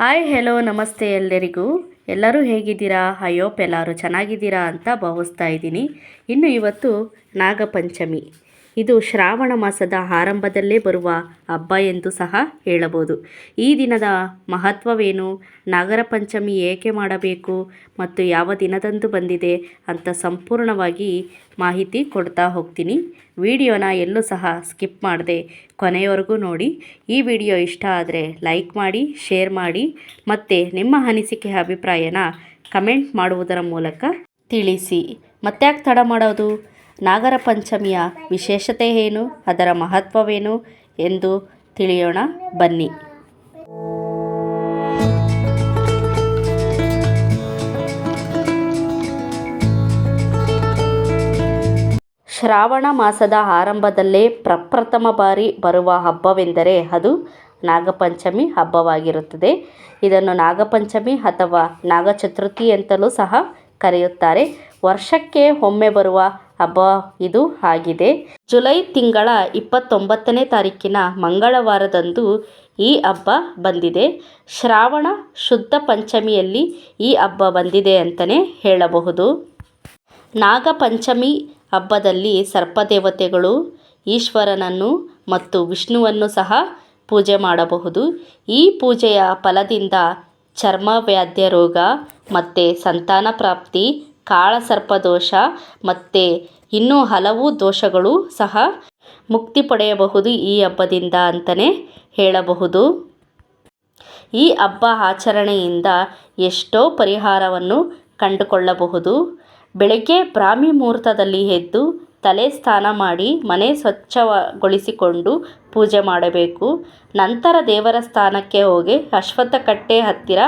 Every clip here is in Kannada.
ಹಾಯ್ ಹೆಲೋ ನಮಸ್ತೆ ಎಲ್ಲರಿಗೂ. ಎಲ್ಲರೂ ಹೇಗಿದ್ದೀರಾ? ಅಯ್ಯೋಪ್ ಎಲ್ಲರೂ ಚೆನ್ನಾಗಿದ್ದೀರಾ ಅಂತ ಭಾವಿಸ್ತಾ ಇದ್ದೀನಿ. ಇನ್ನು ಇವತ್ತು ನಾಗಪಂಚಮಿ. ಇದು ಶ್ರಾವಣ ಮಾಸದ ಆರಂಭದಲ್ಲೇ ಬರುವ ಹಬ್ಬ ಎಂದು ಸಹ ಹೇಳಬಹುದು. ಈ ದಿನದ ಮಹತ್ವವೇನು? ನಾಗರ ಪಂಚಮಿ ಏಕೆ ಮಾಡಬೇಕು ಮತ್ತು ಯಾವ ದಿನದಂದು ಬಂದಿದೆ ಅಂತ ಸಂಪೂರ್ಣವಾಗಿ ಮಾಹಿತಿ ಕೊಡ್ತಾ ಹೋಗ್ತೀನಿ. ವಿಡಿಯೋನ ಎಲ್ಲೂ ಸಹ ಸ್ಕಿಪ್ ಮಾಡದೆ ಕೊನೆಯವರೆಗೂ ನೋಡಿ. ಈ ವಿಡಿಯೋ ಇಷ್ಟ ಆದರೆ ಲೈಕ್ ಮಾಡಿ, ಶೇರ್ ಮಾಡಿ ಮತ್ತು ನಿಮ್ಮ ಅನಿಸಿಕೆ, ಅಭಿಪ್ರಾಯನ ಕಮೆಂಟ್ ಮಾಡುವುದರ ಮೂಲಕ ತಿಳಿಸಿ. ಮತ್ತ್ಯಾಕೆ ತಡ ಮಾಡೋದು? ನಾಗರ ಪಂಚಮಿಯ ವಿಶೇಷತೆ ಏನು? ಅದರ ಮಹತ್ವವೇನು ಎಂದು ತಿಳಿಯೋಣ. ಬನ್ನಿ. ಶ್ರಾವಣ ಮಾಸದ ಆರಂಭದಲ್ಲೇ ಪ್ರಪ್ರಥಮ ಬಾರಿ ಬರುವ ಹಬ್ಬವೆಂದರೆ ಅದು ನಾಗಪಂಚಮಿ ಹಬ್ಬವಾಗಿರುತ್ತದೆ. ಇದನ್ನು ನಾಗಪಂಚಮಿ ಅಥವಾ ನಾಗಚತುರ್ಥಿ ಅಂತಲೂ ಸಹ ಕರೆಯುತ್ತಾರೆ. ವರ್ಷಕ್ಕೆ ಒಮ್ಮೆ ಬರುವ ಹಬ್ಬ ಇದು ಆಗಿದೆ. ಜುಲೈ ತಿಂಗಳ ಇಪ್ಪತ್ತೊಂಬತ್ತನೇ ತಾರೀಕಿನ ಮಂಗಳವಾರದಂದು ಈ ಹಬ್ಬ ಬಂದಿದೆ. ಶ್ರಾವಣ ಶುದ್ಧ ಪಂಚಮಿಯಲ್ಲಿ ಈ ಹಬ್ಬ ಬಂದಿದೆ ಅಂತಲೇ ಹೇಳಬಹುದು. ನಾಗಪಂಚಮಿ ಹಬ್ಬದಲ್ಲಿ ಸರ್ಪದೇವತೆಗಳು, ಈಶ್ವರನನ್ನು ಮತ್ತು ವಿಷ್ಣುವನ್ನು ಸಹ ಪೂಜೆ ಮಾಡಬಹುದು. ಈ ಪೂಜೆಯ ಫಲದಿಂದ ಚರ್ಮವ್ಯಾಧ್ಯ ರೋಗ ಮತ್ತು ಸಂತಾನ ಪ್ರಾಪ್ತಿ ಕಾಳಸರ್ಪ ದೋಷ ಮತ್ತು ಇನ್ನೂ ಹಲವು ದೋಷಗಳು ಸಹ ಮುಕ್ತಿ ಪಡೆಯಬಹುದು ಈ ಹಬ್ಬದಿಂದ ಅಂತಲೇ ಹೇಳಬಹುದು. ಈ ಹಬ್ಬ ಆಚರಣೆಯಿಂದ ಎಷ್ಟೋ ಪರಿಹಾರವನ್ನು ಕಂಡುಕೊಳ್ಳಬಹುದು. ಬೆಳಗ್ಗೆ ಬ್ರಾಹ್ಮಿ ಮುಹೂರ್ತದಲ್ಲಿ ಎದ್ದು ತಲೆ ಸ್ನಾನ ಮಾಡಿ ಮನೆ ಸ್ವಚ್ಛಗೊಳಿಸಿಕೊಂಡು ಪೂಜೆ ಮಾಡಬೇಕು. ನಂತರ ದೇವರ ಸ್ಥಾನಕ್ಕೆ ಹೋಗಿ ಅಶ್ವತ್ಥ ಕಟ್ಟೆ ಹತ್ತಿರ,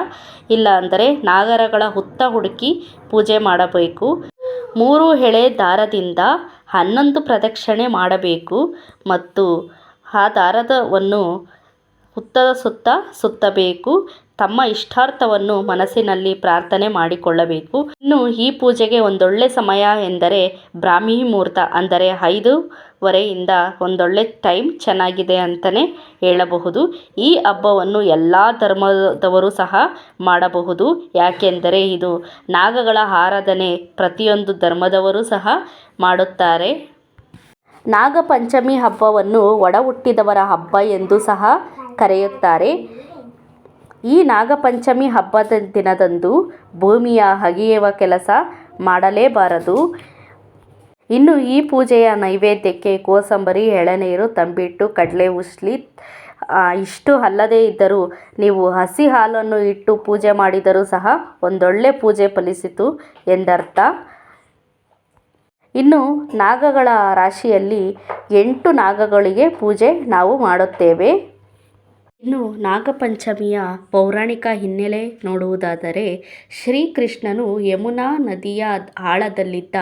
ಇಲ್ಲ ಅಂದರೆ ನಾಗರಗಳ ಹುತ್ತ ಹುಡುಕಿ ಪೂಜೆ ಮಾಡಬೇಕು. ಮೂರು ಎಳೆ ದಾರದಿಂದ ಹನ್ನೊಂದು ಪ್ರದಕ್ಷಿಣೆ ಮಾಡಬೇಕು ಮತ್ತು ಆ ದಾರದವನ್ನು ಹುತ್ತದ ಸುತ್ತ ಸುತ್ತಬೇಕು. ತಮ್ಮ ಇಷ್ಟಾರ್ಥವನ್ನು ಮನಸ್ಸಿನಲ್ಲಿ ಪ್ರಾರ್ಥನೆ ಮಾಡಿಕೊಳ್ಳಬೇಕು. ಇನ್ನು ಈ ಪೂಜೆಗೆ ಒಂದೊಳ್ಳೆ ಸಮಯ ಎಂದರೆ ಬ್ರಾಹ್ಮಿ ಮುಹೂರ್ತ, ಅಂದರೆ ಐದೂವರೆಯಿಂದ ಒಂದೊಳ್ಳೆ ಟೈಮ್ ಚೆನ್ನಾಗಿದೆ ಅಂತಲೇ ಹೇಳಬಹುದು. ಈ ಹಬ್ಬವನ್ನು ಎಲ್ಲ ಧರ್ಮದವರು ಸಹ ಮಾಡಬಹುದು. ಯಾಕೆಂದರೆ ಇದು ನಾಗಗಳ ಆರಾಧನೆ ಪ್ರತಿಯೊಂದು ಧರ್ಮದವರು ಸಹ ಮಾಡುತ್ತಾರೆ. ನಾಗಪಂಚಮಿ ಹಬ್ಬವನ್ನು ಒಡ ಹುಟ್ಟಿದವರ ಹಬ್ಬ ಎಂದು ಸಹ ಕರೆಯುತ್ತಾರೆ. ಈ ನಾಗಪಂಚಮಿ ಹಬ್ಬದ ದಿನದಂದು ಭೂಮಿಯ ಅಗೆಯುವ ಕೆಲಸ ಮಾಡಲೇಬಾರದು. ಇನ್ನು ಈ ಪೂಜೆಯ ನೈವೇದ್ಯಕ್ಕೆ ಕೋಸಂಬರಿ, ಎಳನೀರು, ತಂಬಿಟ್ಟು, ಕಡಲೆ ಉಸ್ಲಿ ಇಷ್ಟು ಅಲ್ಲದೇ ಇದ್ದರೂ ನೀವು ಹಸಿ ಹಾಲನ್ನು ಇಟ್ಟು ಪೂಜೆ ಮಾಡಿದರೂ ಸಹ ಒಂದೊಳ್ಳೆ ಪೂಜೆ ಫಲಿಸಿತು ಎಂದರ್ಥ. ಇನ್ನು ನಾಗಗಳ ರಾಶಿಯಲ್ಲಿ ಎಂಟು ನಾಗಗಳಿಗೆ ಪೂಜೆ ನಾವು ಮಾಡುತ್ತೇವೆ. ಇನ್ನು ನಾಗಪಂಚಮಿಯ ಪೌರಾಣಿಕ ಹಿನ್ನೆಲೆ ನೋಡುವುದಾದರೆ ಶ್ರೀಕೃಷ್ಣನು ಯಮುನಾ ನದಿಯ ಆಳದಲ್ಲಿದ್ದ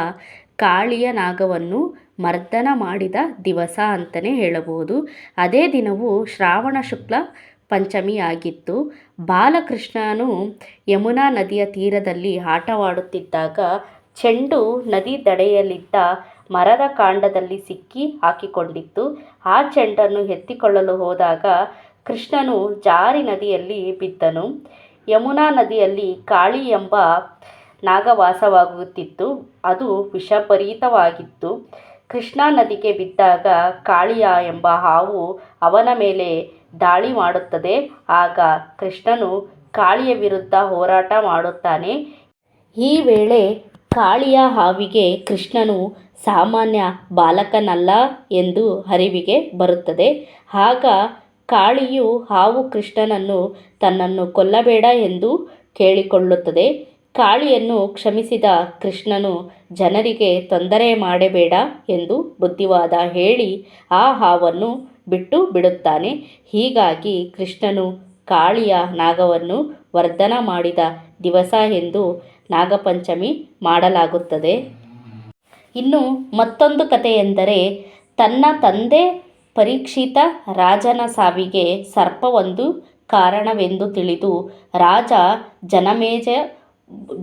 ಕಾಳಿಯ ನಾಗವನ್ನು ಮರ್ದನ ಮಾಡಿದ ದಿವಸ ಅಂತಲೇ ಹೇಳಬಹುದು. ಅದೇ ದಿನವು ಶ್ರಾವಣ ಶುಕ್ಲ ಪಂಚಮಿ ಆಗಿತ್ತು ಬಾಲಕೃಷ್ಣನು ಯಮುನಾ ನದಿಯ ತೀರದಲ್ಲಿ ಆಟವಾಡುತ್ತಿದ್ದಾಗ ಚೆಂಡು ನದಿ ದಡೆಯಲ್ಲಿದ್ದ ಮರದ ಕಾಂಡದಲ್ಲಿ ಸಿಕ್ಕಿ ಹಾಕಿಕೊಂಡಿತ್ತು. ಆ ಚೆಂಡನ್ನು ಎತ್ತಿಕೊಳ್ಳಲು ಹೋದಾಗ ಕೃಷ್ಣನು ಜಾರಿ ನದಿಯಲ್ಲಿ ಬಿದ್ದನು. ಯಮುನಾ ನದಿಯಲ್ಲಿ ಕಾಳಿ ಎಂಬ ನಾಗವಾಸವಾಗುತ್ತಿತ್ತು. ಅದು ವಿಷಭರಿತವಾಗಿತ್ತು ಕೃಷ್ಣಾ ನದಿಗೆ ಬಿದ್ದಾಗ ಕಾಳಿಯ ಎಂಬ ಹಾವು ಅವನ ಮೇಲೆ ದಾಳಿ ಮಾಡುತ್ತದೆ. ಆಗ ಕೃಷ್ಣನು ಕಾಳಿಯ ವಿರುದ್ಧ ಹೋರಾಟ ಮಾಡುತ್ತಾನೆ. ಈ ವೇಳೆ ಕಾಳಿಯ ಹಾವಿಗೆ ಕೃಷ್ಣನು ಸಾಮಾನ್ಯ ಬಾಲಕನಲ್ಲ ಎಂದು ಅರಿವಿಗೆ ಬರುತ್ತದೆ. ಆಗ ಕಾಳಿಯು ಹಾವು ಕೃಷ್ಣನನ್ನು ತನ್ನನ್ನು ಕೊಲ್ಲಬೇಡ ಎಂದು ಕೇಳಿಕೊಳ್ಳುತ್ತದೆ. ಕಾಳಿಯನ್ನು ಕ್ಷಮಿಸಿದ ಕೃಷ್ಣನು ಜನರಿಗೆ ತೊಂದರೆ ಮಾಡಬೇಡ ಎಂದು ಬುದ್ಧಿವಾದ ಹೇಳಿ ಆ ಹಾವನ್ನು ಬಿಟ್ಟು ಬಿಡುತ್ತಾನೆ. ಹೀಗಾಗಿ ಕೃಷ್ಣನು ಕಾಳಿಯ ನಾಗವನ್ನು ವರ್ಧನ ಮಾಡಿದ ದಿವಸ ಎಂದು ನಾಗಪಂಚಮಿ ಮಾಡಲಾಗುತ್ತದೆ. ಇನ್ನು ಮತ್ತೊಂದು ಕಥೆಯೆಂದರೆ ತನ್ನ ತಂದೆ ಪರೀಕ್ಷಿತ ರಾಜನ ಸಾವಿಗೆ ಸರ್ಪವೊಂದು ಕಾರಣವೆಂದು ತಿಳಿದು ರಾಜ ಜನಮೇಜ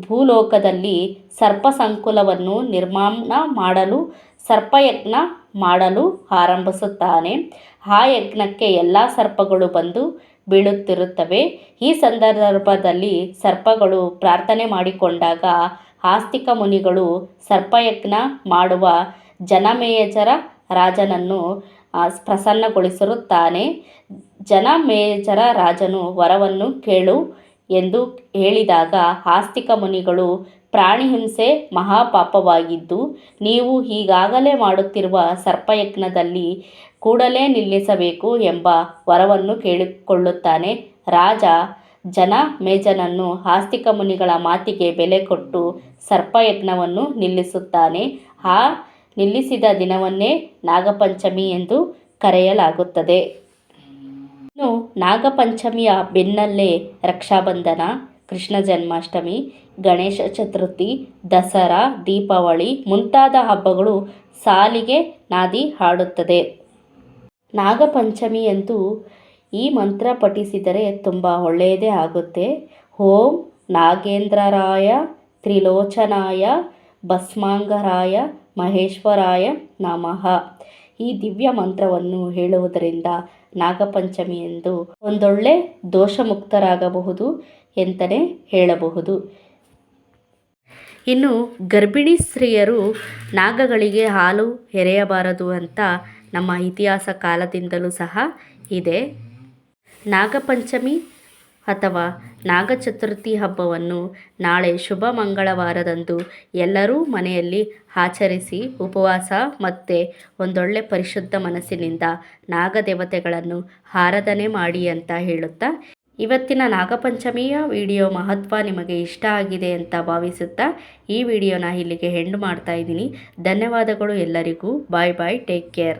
ಭೂಲೋಕದಲ್ಲಿ ಸರ್ಪ ಸಂಕುಲವನ್ನು ನಿರ್ಮಾಣ ಮಾಡಲು, ಸರ್ಪಯಜ್ಞ ಮಾಡಲು ಆರಂಭಿಸುತ್ತಾನೆ. ಆ ಯಜ್ಞಕ್ಕೆ ಎಲ್ಲ ಸರ್ಪಗಳು ಬಂದು ಬೀಳುತ್ತಿರುತ್ತವೆ. ಈ ಸಂದರ್ಭದಲ್ಲಿ ಸರ್ಪಗಳು ಪ್ರಾರ್ಥನೆ ಮಾಡಿಕೊಂಡಾಗ ಆಸ್ತಿಕ ಮುನಿಗಳು ಸರ್ಪಯಜ್ಞ ಮಾಡುವ ಜನಮೇಜರ ರಾಜನನ್ನು ಆ, ಜನ ಮೇಜರ ರಾಜನು ವರವನ್ನು ಕೇಳು ಎಂದು ಹೇಳಿದಾಗ ಆಸ್ತಿಕ ಮುನಿಗಳು ಪ್ರಾಣಿಹಿಂಸೆ ಮಹಾಪಾಪವಾಗಿದ್ದು ನೀವು ಈಗಾಗಲೇ ಮಾಡುತ್ತಿರುವ ಸರ್ಪಯಜ್ಞದಲ್ಲಿ ಕೂಡಲೇ ನಿಲ್ಲಿಸಬೇಕು ಎಂಬ ವರವನ್ನು ಕೇಳಿಕೊಳ್ಳುತ್ತಾನೆ. ರಾಜ ಜನ ಮೇಜನನ್ನು ಆಸ್ತಿಕ ಮುನಿಗಳ ಮಾತಿಗೆ ಬೆಲೆ ಕೊಟ್ಟು ಸರ್ಪಯಜ್ಞವನ್ನು ನಿಲ್ಲಿಸುತ್ತಾನೆ. ಆ ನಿಲ್ಲಿಸಿದ ದಿನವನ್ನೇ ನಾಗಪಂಚಮಿ ಎಂದು ಕರೆಯಲಾಗುತ್ತದೆ. ಇನ್ನು ನಾಗಪಂಚಮಿಯ ಬೆನ್ನಲ್ಲೇ ರಕ್ಷಾಬಂಧನ, ಕೃಷ್ಣ ಜನ್ಮಾಷ್ಟಮಿ, ಗಣೇಶ ಚತುರ್ಥಿ, ದಸರಾ, ದೀಪಾವಳಿ ಮುಂತಾದ ಹಬ್ಬಗಳು ಸಾಲಿಗೆ ನಾದಿ ಹಾಡುತ್ತದೆ. ನಾಗಪಂಚಮಿಯಂದು ಈ ಮಂತ್ರ ಪಠಿಸಿದರೆ ತುಂಬ ಒಳ್ಳೆಯದೇ ಆಗುತ್ತೆ. ಓಂ ನಾಗೇಂದ್ರರಾಯ, ತ್ರಿಲೋಚನಾಯ, ಭಸ್ಮಾಂಗರಾಯ ಮಹೇಶ್ವರಾಯ ನಮಃ. ಈ ದಿವ್ಯ ಮಂತ್ರವನ್ನು ಹೇಳುವುದರಿಂದ ನಾಗಪಂಚಮಿಯಂದು ಒಂದೊಳ್ಳೆ ದೋಷಮುಕ್ತರಾಗಬಹುದು ಎಂತಲೇ ಹೇಳಬಹುದು. ಇನ್ನು ಗರ್ಭಿಣಿ ಸ್ತ್ರೀಯರು ನಾಗಗಳಿಗೆ ಹಾಲು ಎರೆಯಬಾರದು ಅಂತ ನಮ್ಮ ಇತಿಹಾಸ ಕಾಲದಿಂದಲೂ ಸಹ ಇದೆ. ನಾಗಪಂಚಮಿ ಅಥವಾ ನಾಗಚತುರ್ಥಿ ಹಬ್ಬವನ್ನು ನಾಳೆ ಶುಭ ಮಂಗಳವಾರದಂದು ಎಲ್ಲರೂ ಮನೆಯಲ್ಲಿ ಆಚರಿಸಿ ಉಪವಾಸ ಮತ್ತು ಒಂದೊಳ್ಳೆ ಪರಿಶುದ್ಧ ಮನಸ್ಸಿನಿಂದ ನಾಗದೇವತೆಗಳನ್ನು ಆರಾಧನೆ ಮಾಡಿ ಅಂತ ಹೇಳುತ್ತಾ, ಇವತ್ತಿನ ನಾಗಪಂಚಮಿಯ ವಿಡಿಯೋ ಮಹತ್ವ ನಿಮಗೆ ಇಷ್ಟ ಆಗಿದೆ ಅಂತ ಭಾವಿಸುತ್ತಾ, ಈ ವಿಡಿಯೋನ ಇಲ್ಲಿಗೆ ಹೆಂಡು ಮಾಡ್ತಾ ಇದ್ದೀನಿ. ಧನ್ಯವಾದಗಳು ಎಲ್ಲರಿಗೂ. ಬಾಯ್ ಬಾಯ್ ಟೇಕ್ ಕೇರ್